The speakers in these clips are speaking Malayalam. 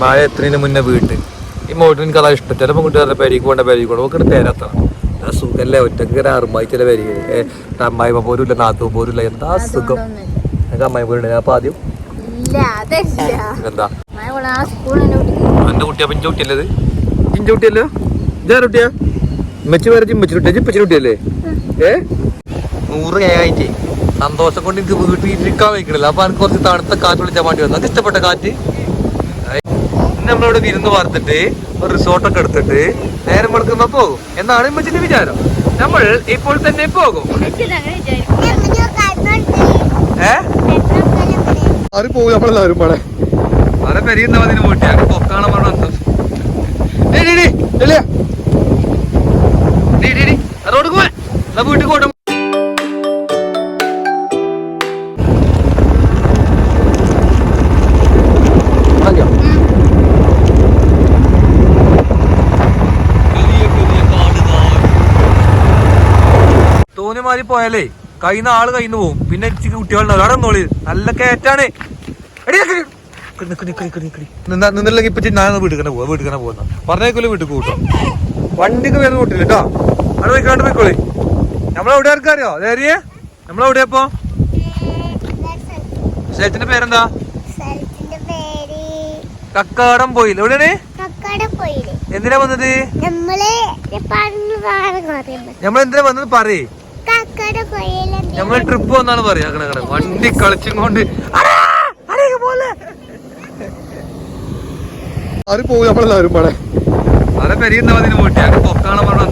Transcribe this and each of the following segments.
മഴ എത്രയും മുന്നേ വീട്ട്. ഈ മോട്ടിന് എനിക്ക് അതാ ഇഷ്ടം. ചിലപ്പോൾ കുട്ടികളുടെ പെരിക്ക് പോകേണ്ട പെരിക്ക് പോകണം നോക്കിട്ട് പേരത്താണ് ആ സുഖല്ലേ? ഒറ്റയ്ക്ക് ഇങ്ങനെ അറുമായി ചില ഏഹ് അമ്മായിമ്മ പോലും ഇല്ല നാത്തു പോലും ഇല്ല. എന്താ സുഖം? എനിക്ക് അമ്മായി പോലും ഞാൻ അപ്പൊ ആദ്യം? എന്താ? എന്റെ കുട്ടിയാ പിഞ്ച കുട്ടിയല്ലേ പിഞ്ച കുട്ടിയല്ലോ? ഇതാ കുട്ടിയാ? ഇമ്മച്ചി വരച്ച് ഇമ്മച്ചി കുട്ടിയാ. ഇപ്പച്ചി കുട്ടിയല്ലേ? ഏ? നൂറ് ഏഴായിട്ട് സന്തോഷം കൊണ്ട് എനിക്ക് വീട്ടിൽ ഇരിക്കാൻ വയ്ക്കണില്ല. അപ്പൊ എനിക്ക് കുറച്ച് തണുത്ത കാറ്റ് വിളിച്ചാൽ വേണ്ടി വന്നു അത് ഇഷ്ടപ്പെട്ട കാറ്റ്. ഇന്ന് നമ്മളിവിടെ വിരുന്ന് വാർത്തിട്ട് ഒരു റിസോർട്ടൊക്കെ എടുത്തിട്ട് നേരം വെളുക്കുമ്പോ പോകും. എന്നാണ് ഇമ്മച്ചിന്റെ വിചാരം. നമ്മൾ ഇപ്പോൾ തന്നെ പോകും. ആര് പോകും നമ്മളെല്ലാവരും പാടെ വളരെ പെരിയുന്ന അതിന് പോയിട്ടാണ് പൊക്കാണ് പറഞ്ഞത് റോഡ് പോവാ വീട്ടിൽ കോട്ടം തോന്നിമാരി പോയാലേ കയ്യിൽ നിന്ന് ആൾ കയ്യിന്ന് പോകും പിന്നെ കുട്ടികളുടെ കുട്ടികളുണ്ടാവും അവിടെ നോളി നല്ല കയറ്റാണ്. നിന്നില്ലെങ്കിൽ ഇപ്പൊ ഞാൻ വീട്ടിൽ തന്നെ പോവാ വീട്ടിൽ തന്നെ പോകുന്ന പറഞ്ഞേക്കൽ വീട്ടിൽ കൂട്ടോ. വണ്ടിക്ക് വരുന്ന കൂട്ടില്ല കേട്ടോ അവിടെ പോയിക്കാണ്ട് പോയിക്കോളി. നമ്മളെവിടെ ആർക്കറിയോ അതേറിയേ നമ്മളെവിടെയാ ഇപ്പൊ? സ്ഥലത്തിന്റെ പേരെന്താ? കക്കാടം പോയില്ല എവിടെയാണ്? എന്തിനാ വന്നത്? നമ്മൾ എന്തിനാ വന്നത്? പറയേ. നമ്മൾ ട്രിപ്പ് വന്നാണ് പറയാ. അങ്ങനെ വണ്ടി കളിച്ചും കൊണ്ട്. ആര് പോകും നമ്മളെല്ലാവരും പാടെ അതെ പെരിയുന്ന അതിന് പോയിട്ട്. ഞങ്ങൾക്ക് പൊക്കാണ് പറഞ്ഞ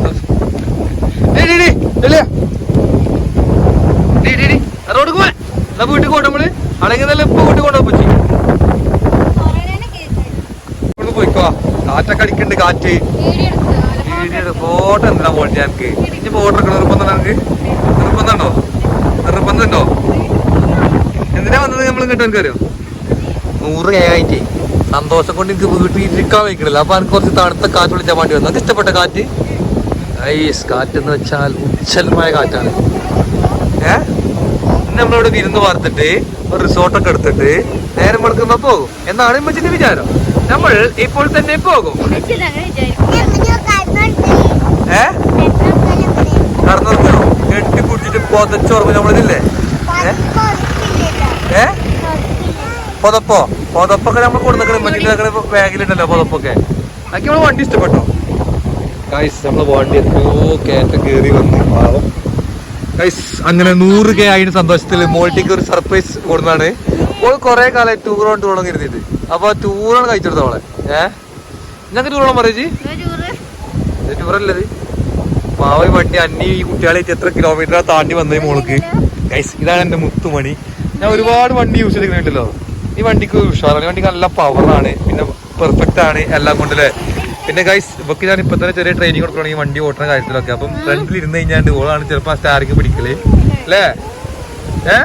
റോഡ് പോവാ എന്നാ വീട്ടിൽ പോട്ടെ നമ്മൾ അടങ്ങിയതല്ല ഇപ്പൊ വീട്ടിൽ കൊണ്ടുപോയി പറ്റി. ഇവിടുന്ന് പോയിക്കോ. കാറ്റൊക്കെ അടിക്കണ്ട് കാറ്റ്. ഫോട്ടോ എന്തിനാ പോട്ടെ ഞങ്ങൾക്ക് ഇനി ഫോട്ടോ എടുക്കണം നിർബന്ധം നിർബന്ധമുണ്ടോ നിർബന്ധമുണ്ടോ എന്തിനാ വന്നത് നമ്മൾ ഇങ്ങോട്ട് എനിക്കറിയോ നൂറ് ഏഴായിട്ട് സന്തോഷം കൊണ്ട് എനിക്ക് വീട്ടിൽ ഇരിക്കാൻ വയ്ക്കണില്ല. അപ്പൊ എനിക്ക് കുറച്ച് തണുത്ത കാറ്റ് വിളിച്ചാൽ വേണ്ടി വന്നു. നമുക്ക് ഇഷ്ടപ്പെട്ട കാറ്റ്? ഐസ് കാറ്റ് എന്ന് വെച്ചാൽ ഉച്ചലമായ കാറ്റാണ്. ഏ? നമ്മളോട് നമ്മളിവിടെ വിരുന്ന് വാർത്തിട്ട് ഒരു റിസോർട്ടൊക്കെ എടുത്തിട്ട് നേരം കൊടുക്കുമ്പോ പോകും. എന്നാണ് ഇമ്മച്ചിന്റെ വിചാരം. നമ്മൾ ഇപ്പോൾ തന്നെ പോകും. ഏ കടന്നിറങ്ങണോ കെട്ടി പൊതച്ചോർമ്മ നമ്മളിതില്ലേ ഏ? പൊതപ്പോ? പൊതപ്പൊക്കെ നമ്മൾ കൊടുക്കുന്ന മറ്റേ ബാഗിലുണ്ടല്ലോ പൊതപ്പൊക്കെ. അതൊക്കെ നമ്മൾ വണ്ടി ഇഷ്ടപ്പെട്ടോ? കൈസ് നമ്മൾ വണ്ടി എത്രയോ കയറ്റം കയറി വന്നു. പാവം. ഗൈസ് അങ്ങനെ നൂറ് കെ ആയിന് സന്തോഷത്തിൽ മോൾട്ടിക്ക് ഒരു സർപ്രൈസ് കൊടുന്നാണ് ഓൾ കുറെ കാലമായി ടൂർ കൊണ്ട് ടൂറോളം ഇരുന്നിട്ട് അപ്പൊ ടൂറാണ് കഴിച്ചെടുത്തവളെ ഏഹ് ഞങ്ങൾക്ക് ടൂറോളം പറയച്ചി ടൂറല്ലത് ഈ വണ്ടി അന്നി ഈ കുട്ടികളെ എത്ര കിലോമീറ്റർ താണ്ടി വന്നത് മോൾക്ക്. ഗൈസ് ഇതാണ് എന്റെ മുത്തുമണി. ഞാൻ ഒരുപാട് വണ്ടി യൂസ് ചെയ്തിട്ടുണ്ടല്ലോ ഈ വണ്ടിക്ക് ഉഷാറാണ്. ഈ വണ്ടിക്ക് നല്ല പവറാണ് പിന്നെ പെർഫെക്റ്റ് ആണ് എല്ലാം കൊണ്ടല്ലേ പിന്നെ ഗൈസ് ഇവക്ക് ഞാൻ ഇപ്പൊ തന്നെ ചെറിയ ട്രെയിനിങ് കൊടുക്കണം ഈ വണ്ടി ഓട്ടുന്ന കാര്യത്തിലൊക്കെ. അപ്പം ഫ്രണ്ടിൽ ഇരുന്ന് കഴിഞ്ഞാണ്ട് ഓളാണ് ചിലപ്പോ ആ സ്റ്റാറിങ് പിടിക്കൽ. അല്ലേ ഏ?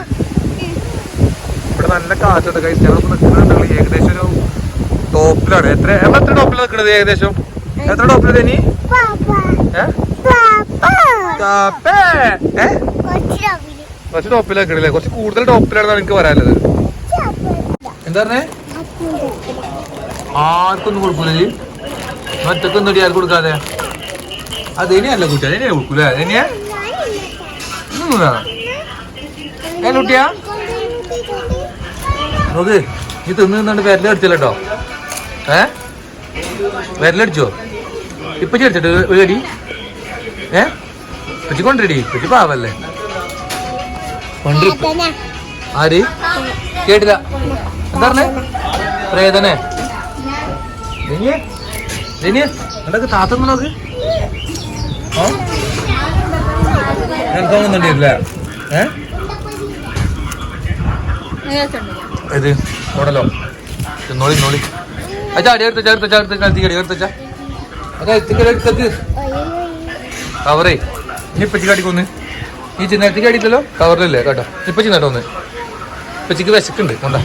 ഇവിടെ നല്ല കാറ്റുണ്ട് ഗൈസ് ഞങ്ങളിപ്പോ നിൽക്കുന്നുണ്ട് ഏകദേശം ഒരു ടോപ്പിലാണ് എത്ര എത്ര ടോപ്പിലാണ് നിൽക്കുന്നത് ഏകദേശം? എത്ര ടോപ്പിലാണ് ഇനി? ഏഹ് കുറച്ച് ടോപ്പിലാണ് നിൽക്കണില്ലേ കുറച്ച് കൂടുതൽ ടോപ്പിലാണെന്നാണ് എനിക്ക് പറയാനുള്ളത്. എന്താ പറഞ്ഞേ? ആർക്കൊന്നും കൊടുക്കൂല മറ്റൊക്കെ ആർക്കും ആർക്ക് കൊടുക്കാതെ. അത് കുട്ടി? ഇനിയെ കൊടുക്കൂല? ഇനിയാ ഏ കുട്ടിയാ? നോക്ക് നീ തിന്ന് നിന്നാണ്ട് വിരലടിച്ചല്ലോ ഏ? വിരലടിച്ചോ ഇപ്പൊ ചേർച്ചിട്ട് ഒരു അടി? ഏ? ഇപ്പച്ചി പറ്റി പാവല്ലേ? കൊണ്ടി ആര്? കേട്ടില്ല. എന്താ പറഞ്ഞേ? പ്രേതനെ എന്തൊക്കെ താത്തൊന്ന് നോക്ക് തോന്നുന്നുണ്ടില്ല ഏ? ഇത് ഉടലോ നോളി. അച്ഛാ അടി ചേർത്ത ചേർത്ത അടി അതാ കവറേ. ഇപ്പച്ചി കാട്ടിക്കൊന്ന് ഈ ചിന്നത്തിക്ക് അടിയില്ലല്ലോ? കവറിലല്ലേ? കേട്ടോ. ഇപ്പച്ചി ചിന്നട്ടോ ഒന്ന് ഇപ്പച്ചിക്ക് വിശക്കുണ്ട്. കൊണ്ടാ?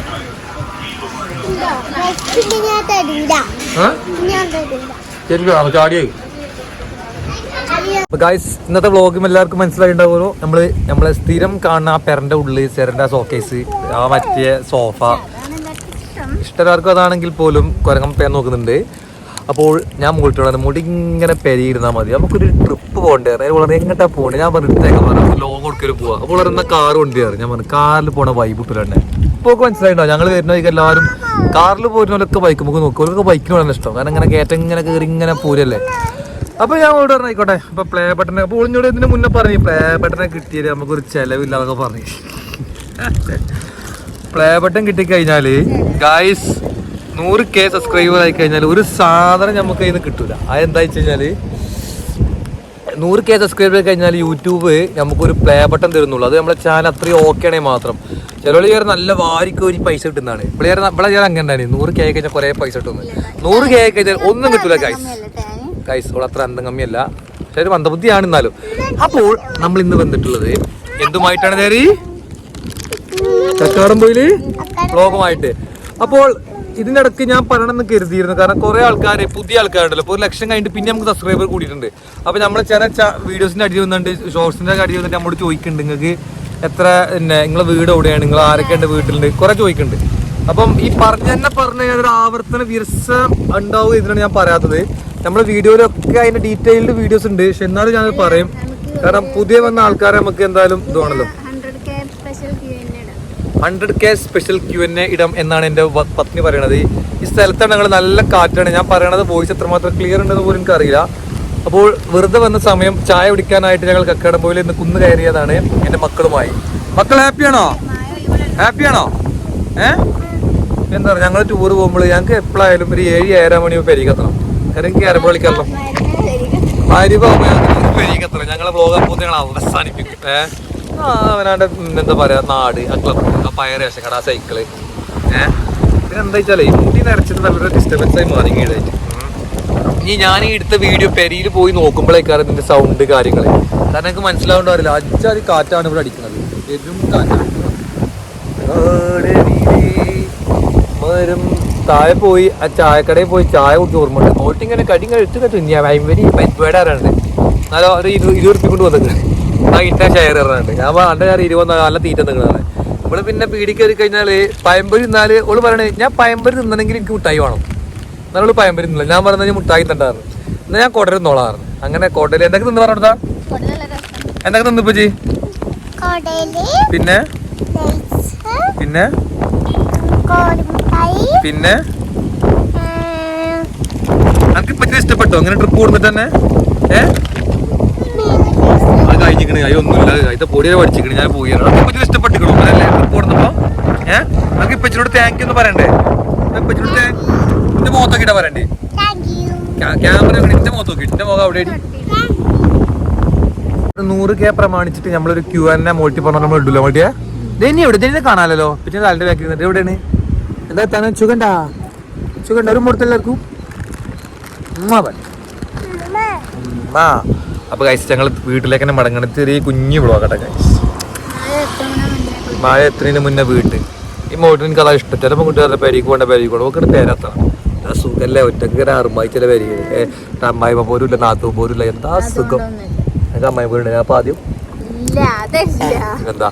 ആ ശരിക്കും ചാടിയായി ഗായ്സ് ഇന്നത്തെ വ്ളോഗും എല്ലാവർക്കും മനസ്സിലായിട്ടുണ്ടാവുമല്ലോ. നമ്മൾ നമ്മൾ നമ്മളെ സ്ഥിരം കാണുന്ന ആ പെരന്റെ ഉള്ളിൽ ചെരന്റെ സോക്കേസ് ആ മറ്റേ സോഫ ഇഷ്ടക്കാർക്കും അതാണെങ്കിൽ പോലും കൊരങ്ങം പേ നോക്കുന്നുണ്ട്. അപ്പോൾ ഞാൻ മുകളിട്ട് മുടി ഇങ്ങനെ പെരിയിരുന്നാൽ മതി. നമുക്കൊരു ട്രിപ്പ് പോകണ്ടേ? വളരെ എങ്ങോട്ടാ പോകണ്ടേ ഞാൻ പറഞ്ഞു ഇത്രയൊക്കെ പറഞ്ഞു ലോങ് കൊടുക്കൽ പോവാ. അപ്പോൾ വളരെ കാർ കൊണ്ടുവരാറ് ഞാൻ പറഞ്ഞു കാറിൽ പോണ വൈബ് ഇട്ടില്ലേ ഇപ്പോൾ മനസ്സിലായിട്ടോ ഞങ്ങൾ വരുന്ന വഴിക്ക് എല്ലാവരും കാറിൽ പോരുന്നവരൊക്കെ ബൈക്ക് നമുക്ക് നോക്കും. അവർക്ക് ബൈക്കിന് വളരെ ഇഷ്ടം. കാരണം ഇങ്ങനെ കയറ്റം ഇങ്ങനെ കയറി ഇങ്ങനെ പോരല്ലേ? അപ്പൊ ഞാൻ ഓട് പറഞ്ഞു അപ്പൊ പ്ലേ ബട്ടൺ അപ്പൊ ഒളിഞ്ഞോട് ഇതിന് മുന്നേ പറഞ്ഞു. പ്ലേ ബട്ടനെ കിട്ടിയത് നമുക്കൊരു ചെലവില്ലാതൊക്കെ പറഞ്ഞു. പ്ലേ ബട്ടൺ കിട്ടിക്കഴിഞ്ഞാൽ ഗായ്സ് നൂറ് കെ സബ്സ്ക്രൈബർ ആയി കഴിഞ്ഞാൽ ഒരു സാധനം നമുക്ക് അതിന് കിട്ടൂല. അതെന്താ വെച്ച് കഴിഞ്ഞാൽ നൂറ് കെ സബ്സ്ക്രൈബർ കഴിഞ്ഞാൽ യൂട്യൂബ് നമുക്കൊരു പ്ലേ ബട്ടൺ തരുന്നുള്ളൂ. അത് നമ്മുടെ ചാനൽ അത്രയും ഓക്കെ ആണെങ്കിൽ മാത്രം. ചിലവർ ചേർ നല്ല വാരിക്കോരി പൈസ കിട്ടുന്നതാണ്. ഇവിടെ ഇവിടെ ഞാൻ അങ്ങനെ ഉണ്ടായിരുന്നു നൂറ് കെ കഴിഞ്ഞാൽ കുറേ പൈസ കിട്ടുന്നു നൂറ് കെ കഴിഞ്ഞാൽ ഒന്നും കിട്ടൂല ഗൈസ് ഗൈസ് ഇവിടെ അത്ര അന്തം കമ്മിയല്ല. പക്ഷെ ഒരു മന്ദബുദ്ധിയാണ് എന്നാലും. അപ്പോൾ നമ്മൾ ഇന്ന് വന്നിട്ടുള്ളത് എന്തുമായിട്ടാണ് നേരി കക്കാടംപോയിൽ ലോകമായിട്ട് അപ്പോൾ ഇതിന്റെ ഇടയ്ക്ക് ഞാൻ പറയണമെന്ന് കരുതിയിരുന്നു. കാരണം കുറെ ആൾക്കാർ പുതിയ ആൾക്കാരുണ്ടല്ലോ. ഇപ്പോൾ ഒരു ലക്ഷം കഴിഞ്ഞിട്ട് പിന്നെ നമുക്ക് സബ്സ്ക്രൈബർ കൂടിയിട്ടുണ്ട്. അപ്പൊ നമ്മൾ ചില വീഡിയോസിന്റെ അടി വന്നിട്ട് ഷോർട്സിന്റെ അടി വന്നിട്ട് നമ്മോട് ചോദിക്കുന്നുണ്ട്. നിങ്ങൾക്ക് എത്ര പിന്നെ നിങ്ങളെ വീട് എവിടെയാണ്? നിങ്ങൾ ആരൊക്കെ ഉണ്ട് വീട്ടിലുണ്ട്? കുറെ ചോദിക്കുന്നുണ്ട്. അപ്പം ഈ പറഞ്ഞ തന്നെ പറഞ്ഞ ഒരു ആവർത്തന വിരസ ഉണ്ടാവും ഇതിനാണ് ഞാൻ പറയാത്തത്. നമ്മുടെ വീഡിയോയിലൊക്കെ അതിന്റെ ഡീറ്റെയിൽഡ് വീഡിയോസ് ഉണ്ട്. പക്ഷെ എന്നാലും ഞാനത് പറയും. കാരണം പുതിയ വന്ന ആൾക്കാരെ നമുക്ക് എന്തായാലും ഇതാണല്ലോ ഹൺഡ്രഡ് കെ സ്പെഷ്യൽ ക്യൂ എന്നെ hundred K special Q N A ഇടം എന്നാണ് എന്റെ പത്നി പറയണത്. ഈ സ്ഥലത്താണ് ഞങ്ങൾ നല്ല കാറ്റാണ്. ഞാൻ പറയണത് വോയിസ് എത്രമാത്രം ക്ലിയർ ഉണ്ടെന്ന് പോലും എനിക്കറിയില്ല. അപ്പോൾ വെറുതെ വന്ന സമയം ചായ കുടിക്കാനായിട്ട് ഞങ്ങൾ കക്കാടംപോയിൽ ഇന്ന് കുന്ന് കയറിയതാണ് എന്റെ മക്കളുമായി. മക്കൾ ഹാപ്പിയാണോ ഹാപ്പിയാണോ ഏ? എന്താ പറയുക ഞങ്ങൾ ടൂർ പോകുമ്പോൾ ഞങ്ങൾക്ക് എപ്പോഴായാലും ഒരു ഏഴ് ഏഴര മണി പെരികത്തണം കാരണം എനിക്ക് കയറുമ്പോൾ വിളിക്കാമല്ലോ പെരികത്തണം ഞങ്ങളെ ബ്ലോഗ് അപ്പോൾ ഞങ്ങൾ അവസാനിപ്പിക്കും. ഏ? ആ അവനാണ്ട് എന്താ പറയാ നാട് ആ ക്ലബ് ആ പയർ റേഷൻ കട ആ സൈക്കിൾ പിന്നെ എന്താ വെച്ചാൽ മുടി നിറച്ചിട്ട് നല്ലൊരു ഡിസ്റ്റർബൻസ് ആയി മാറി ഈടായിട്ട് ഇനി ഞാൻ ഈ എടുത്ത വീഡിയോ പെരിയിൽ പോയി നോക്കുമ്പോഴേക്കാണ് ഇതിന്റെ സൗണ്ട് കാര്യങ്ങൾ കാരണം എനിക്ക് മനസ്സിലാവേണ്ട അറിയില്ല അഞ്ചാതി കാറ്റാണ് ഇവിടെ അടിക്കുന്നത്. എതും കാറ്റാണ്. മരം. താഴെ പോയി ആ ചായക്കടയിൽ പോയി ചായ കുടിച്ച് ഓർമ്മ ഉണ്ട് നോട്ട് ഇങ്ങനെ കടി ഇങ്ങനെ എടുത്ത് കെട്ടു ഞാൻ എന്നാലും ഒരു ഇരുപത് ഇരുപത് ഉറുപ്പിക കൊണ്ട് വന്നിട്ട് ആ ഇന്ന ഷെയർ ഇറങ്ങുന്നുണ്ട് ഞാൻ അന്റെ ഞാൻ ഇരുപത് നല്ല തീറ്റ നിങ്ങളാണ് ഇവിടെ പിന്നെ പീടി കയറി കഴിഞ്ഞാൽ പയമ്പരി തിന്നാൽ ഓൾ പറയണേ ഞാൻ പയമ്പരി തിന്നണമെങ്കിൽ എനിക്ക് മുട്ടായി വേണം. എന്നാലും പയമ്പരി തിന്നില്ല ഞാൻ പറഞ്ഞ മുട്ടായി തണ്ടാറ് എന്നാൽ ഞാൻ കോട്ടയിൽ നോളാറ് അങ്ങനെ കോട്ടയിൽ എന്തൊക്കെ തിന്ന് പറഞ്ഞാ എന്തൊക്കെ തിന്നു ഇപ്പൊ ചെയ് കടയിൽ പിന്നെ? പിന്നെ? പിന്നെ എനിക്ക് ഇപ്പൊ ഇഷ്ടപ്പെട്ടോ? അങ്ങനെ ട്രിപ്പ് കൊടുത്തിട്ട് തന്നെ? ഏ? അത് കഴിഞ്ഞിക്കണ് അയ്യോ ഒന്നുമില്ല. ഇത് പൊടിയെ പഠിച്ചിക്കണ് ഞാൻ പോയി. ഇപ്പൊ ഇഷ്ടപ്പെട്ടിക്കണു. അല്ലേ? ട്രിപ്പ് കൊടുത്തപ്പോ ഏ? നമുക്ക് ഇപ്പച്ചിനോട് താങ്ക് യു എന്ന് പറയണ്ടേ? ഇപ്പച്ചിനോട് എന്റെ മുഖത്തൊക്കെ ഇട്ടാ പറയണ്ടേ? ക്യാമറ എന്റെ മുഖത്തൊക്കെ എന്റെ മുഖം അവിടെ നൂറ് കെ പ്രമാണിച്ചിട്ട് നമ്മളൊരു ക്യൂ എന്നെ മോട്ടി പറഞ്ഞു നമ്മൾ ഇടില്ല മോട്ടിയെ ഇനി എവിടെ? ഇതിനെ കാണാലോ? പിന്നെ കാലിന്റെ ബാക്കിൽ നിന്നിട്ട് എവിടെയാണ്? എന്താ തന്നെ സുഖണ്ടാ? സുഖണ്ട? ഒരു മുടത്ത് ഉമ്മ ഉമ്മാ പറ. ഉമ്മാ. അപ്പൊ കഴിച്ച് ഞങ്ങൾ വീട്ടിലേക്ക് തന്നെ മടങ്ങണ. ചെറിയ കുഞ്ഞു വ്ളോഗട്ടെ കഴിച്ച് മഴ എത്രതിന് മുന്നേ വീട്ട്. ഈ എനിക്ക് അതാ ഇഷ്ടം. ചിലപ്പോൾ കുട്ടികളുടെ പേരിക്ക് പോകേണ്ട പേരിക്ക് പോകണം. ഒക്കെ തേരാത്ത സുഖല്ലേ? ഒറ്റയ്ക്ക് അറുമായി ചില പേര് അമ്മായിമ്മ പോലും ഇല്ല നാത്തു പോലും ഇല്ല എന്താ സുഖം? എനിക്ക് അമ്മായി പോലുണ്ട് ഞാൻ അപ്പൊ ആദ്യം എന്താ?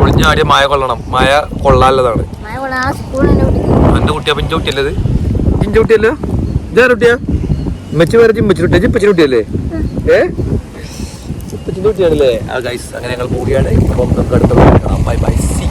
പൊളിഞ്ഞാടിയ മായ കൊള്ളണം. മായ കൊള്ളാനുള്ളതാണ്. മായ കൊള്ളാം ആ സ്കൂൾ എന്നെ കുട്ടിക്ക്. എന്റെ കുട്ടിയാ പിഞ്ചുട്ടിയല്ലേ ഇത്? പിഞ്ച കുട്ടിയല്ലോ? ഇതാ കുട്ടിയാ? ഇമ്മച്ചി വേറെ ചിമ്മച്ചി കുട്ടിയാ ചിപ്പച്ചി ഏ? ആ ഗൈസ് അങ്ങനെ ഞങ്ങൾ പോവുകയാണ്. ഇപ്പം നമുക്ക് അടുത്ത ബൈ ബൈ സി